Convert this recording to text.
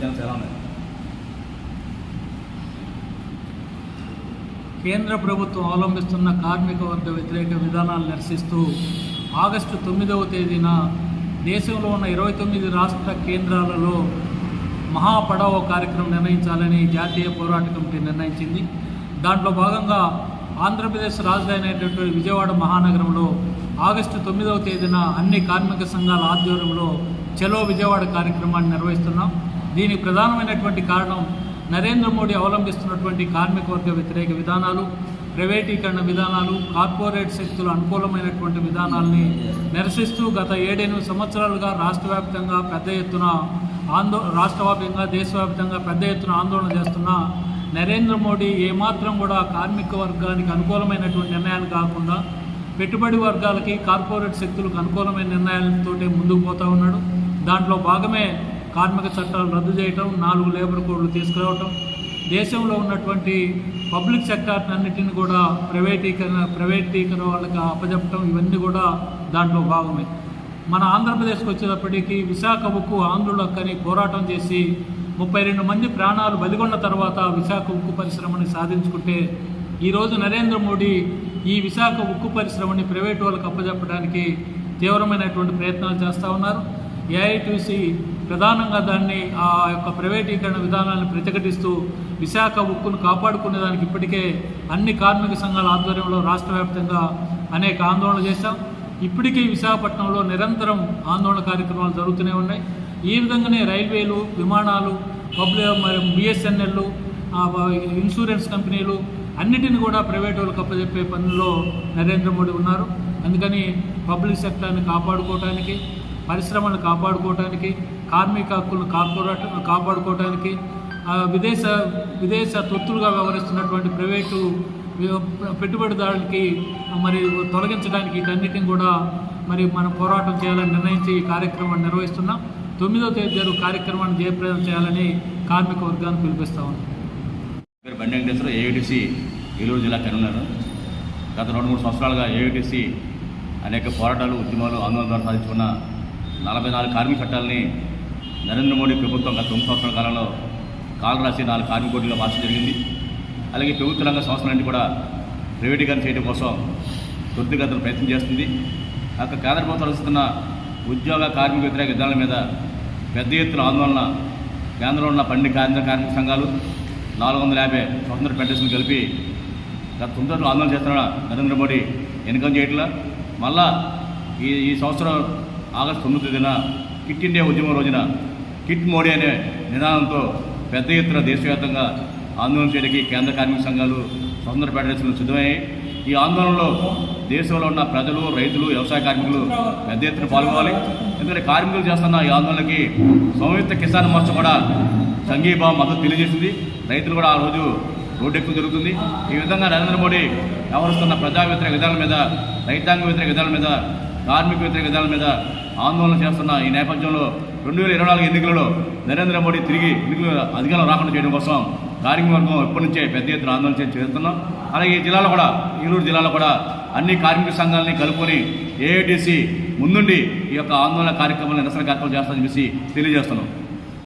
Channels ఎలా ఉన్నాయి. కేంద్ర ప్రభుత్వం అవలంబిస్తున్న కార్మిక వర్గ వ్యతిరేక విధానాలు నిరసిస్తూ ఆగస్టు తొమ్మిదవ తేదీన దేశంలో ఉన్న ఇరవై తొమ్మిది రాష్ట్ర కేంద్రాలలో మహాపడావో కార్యక్రమం నిర్ణయించాలని జాతీయ పోరాట కమిటీ నిర్ణయించింది. దాంట్లో భాగంగా ఆంధ్రప్రదేశ్ రాజధాని అయినటువంటి విజయవాడ మహానగరంలో ఆగస్టు తొమ్మిదవ తేదీన అన్ని కార్మిక సంఘాల ఆధ్వర్యంలో చలో విజయవాడ కార్యక్రమాన్ని నిర్వహిస్తున్నాం. దీనికి ప్రధానమైనటువంటి కారణం నరేంద్ర మోడీ అవలంబిస్తున్నటువంటి కార్మిక వర్గ వ్యతిరేక విధానాలు ప్రైవేటీకరణ విధానాలు కార్పొరేట్ శక్తుల అనుకూలమైనటువంటి విధానాల్ని నిరసిస్తూ గత ఏడెనిమిది సంవత్సరాలుగా రాష్ట్ర వ్యాప్తంగా పెద్ద ఎత్తున ఆందో రాష్ట్ర వ్యాప్తంగా దేశవ్యాప్తంగా పెద్ద ఎత్తున ఆందోళన చేస్తున్న నరేంద్ర మోడీ ఏమాత్రం కూడా కార్మిక వర్గానికి అనుకూలమైనటువంటి నిర్ణయాలు కాకుండా పెట్టుబడి వర్గాలకి కార్పొరేట్ శక్తులకు అనుకూలమైన నిర్ణయాలతోటే ముందుకు పోతూ ఉన్నాడు. దాంట్లో భాగమే కార్మిక చట్టాలు రద్దు చేయటం నాలుగు లేబర్ కోడ్లు తీసుకురావటం దేశంలో ఉన్నటువంటి పబ్లిక్ సెక్టార్ అన్నిటిని కూడా ప్రైవేటీకరణ ప్రైవేటీకరణ వాళ్ళకి అప్పజెప్పటం ఇవన్నీ కూడా దాంట్లో భాగమే. మన ఆంధ్రప్రదేశ్కి వచ్చేటప్పటికి విశాఖ ఉక్కు ఆంధ్రుల హక్కని పోరాటం చేసి ముప్పై రెండు మంది ప్రాణాలు బలిగొన్న తర్వాత విశాఖ ఉక్కు పరిశ్రమని సాధించుకుంటే ఈరోజు నరేంద్ర మోడీ ఈ విశాఖ ఉక్కు పరిశ్రమని ప్రైవేటు వాళ్ళకి అప్పజెప్పడానికి తీవ్రమైనటువంటి ప్రయత్నాలు చేస్తూ ఉన్నారు. ఏఐటీసీ ప్రధానంగా దాన్ని ఆ యొక్క ప్రైవేటీకరణ విధానాలను ప్రతిఘటిస్తూ విశాఖ ఉక్కును కాపాడుకునే దానికి ఇప్పటికే అన్ని కార్మిక సంఘాల ఆధ్వర్యంలో రాష్ట్ర వ్యాప్తంగా అనేక ఆందోళనలు చేశాం. ఇప్పటికీ విశాఖపట్నంలో నిరంతరం ఆందోళన కార్యక్రమాలు జరుగుతూనే ఉన్నాయి. ఈ విధంగానే రైల్వేలు విమానాలు పబ్లిక్ మరి బిఎస్ఎన్ఎల్ ఇన్సూరెన్స్ కంపెనీలు అన్నిటిని కూడా ప్రైవేట్ వాళ్ళకి అప్పచెప్పే పనుల్లో నరేంద్ర మోడీ ఉన్నారు. అందుకని పబ్లిక్ సెక్టార్ని కాపాడుకోవటానికి పరిశ్రమలను కాపాడుకోవటానికి కార్మిక హక్కులను కార్పొరేట్ కాపాడుకోవటానికి విదేశ విదేశ తొత్తులుగా వ్యవహరిస్తున్నటువంటి ప్రైవేటు పెట్టుబడిదారులకి మరి తొలగించడానికి వీటన్నిటిని కూడా మరి మనం పోరాటం చేయాలని నిర్ణయించి ఈ కార్యక్రమాన్ని నిర్వహిస్తున్నాం. తొమ్మిదో తేదీ జరుగు కార్యక్రమాన్ని జయప్రదం చేయాలని కార్మిక వర్గాన్ని పిలిపిస్తా ఉన్నాం. పేరు బండి వెంకటేశ్వర ఏఐటీసీ ఏలూరు జిల్లా కన్వీనర్. గత రెండు మూడు సంవత్సరాలుగా ఏఐటీసీ అనేక పోరాటాలు ఉద్యమాలు ఆందోళన ద్వారా సాధించుకున్న నలభై నాలుగు కార్మిక చట్టాలని నరేంద్ర మోడీ ప్రభుత్వం గత తొమ్మిది సంవత్సరాల కాలంలో కాలు రాసి నాలుగు కార్మిక కోట్లుగా మార్చడం జరిగింది. అలాగే ప్రభుత్వ రంగ సంస్థలన్నీ కూడా ప్రైవేటీకరణ చేయడం కోసం త్వరితగతిన ప్రయత్నం చేస్తుంది. అక్కడ కేంద్ర ప్రభుత్వం అనుసరిస్తున్న ఉద్యోగ కార్మిక వ్యతిరేక విధానాల మీద పెద్ద ఎత్తున ఆందోళన కేంద్రంలో ఉన్న పన్నెండు కేంద్ర కార్మిక సంఘాలు నాలుగు వందల యాభై స్వతంత్ర ఫెడరేషన్ కలిపి గత తొమ్మిది ఆందోళన చేస్తున్న నరేంద్ర మోడీ ఎన్నికలు చేయట్లా. మళ్ళా ఈ ఈ సంవత్సరం ఆగస్టు తొమ్మిది తేదీన కిట్ ఇండియా ఉద్యమం రోజున కిట్ మోడీ అనే నినాదంతో పెద్ద ఎత్తున దేశవ్యాప్తంగా ఆందోళన చేయడానికి కేంద్ర కార్మిక సంఘాలు స్వతంత్ర ఫెడరేషన్లు సిద్ధమయ్యాయి. ఈ ఆందోళనలో దేశంలో ఉన్న ప్రజలు రైతులు వ్యవసాయ కార్మికులు పెద్ద ఎత్తున పాల్గొనాలి. ఎందుకంటే కార్మికులు చేస్తున్న ఈ ఆందోళనకి సంయుక్త కిసాన్ మోర్చా కూడా సంఘీభావం మద్దతు తెలియజేసింది. రైతులు కూడా ఆ రోజు రోడ్డెక్కు జరుగుతుంది. ఈ విధంగా నరేంద్ర మోడీ వ్యవహరిస్తున్న ప్రజా వ్యతిరేక విధాల మీద రైతాంగ వ్యతిరేక విధాల మీద కార్మిక వ్యతిరేక విధానాల మీద ఆందోళన చేస్తున్న ఈ నేపథ్యంలో రెండు వేల ఇరవై నాలుగు ఎన్నికలలో నరేంద్ర మోడీ తిరిగి ఎన్నికలు అధికారం రాకుండా చేయడం కోసం కార్మికవర్గం ఎప్పటి నుంచే పెద్ద ఎత్తున ఆందోళన చేస్తున్నాం అలాగే ఈ జిల్లాలో కూడా ఏలూరు జిల్లాలో కూడా అన్ని కార్మిక సంఘాలని కలుపుకొని ఏఐటీసీ ముందుండి ఈ యొక్క ఆందోళన కార్యక్రమాలు నిరసన కార్యక్రమం చేస్తామని చెప్పేసి తెలియజేస్తున్నాం.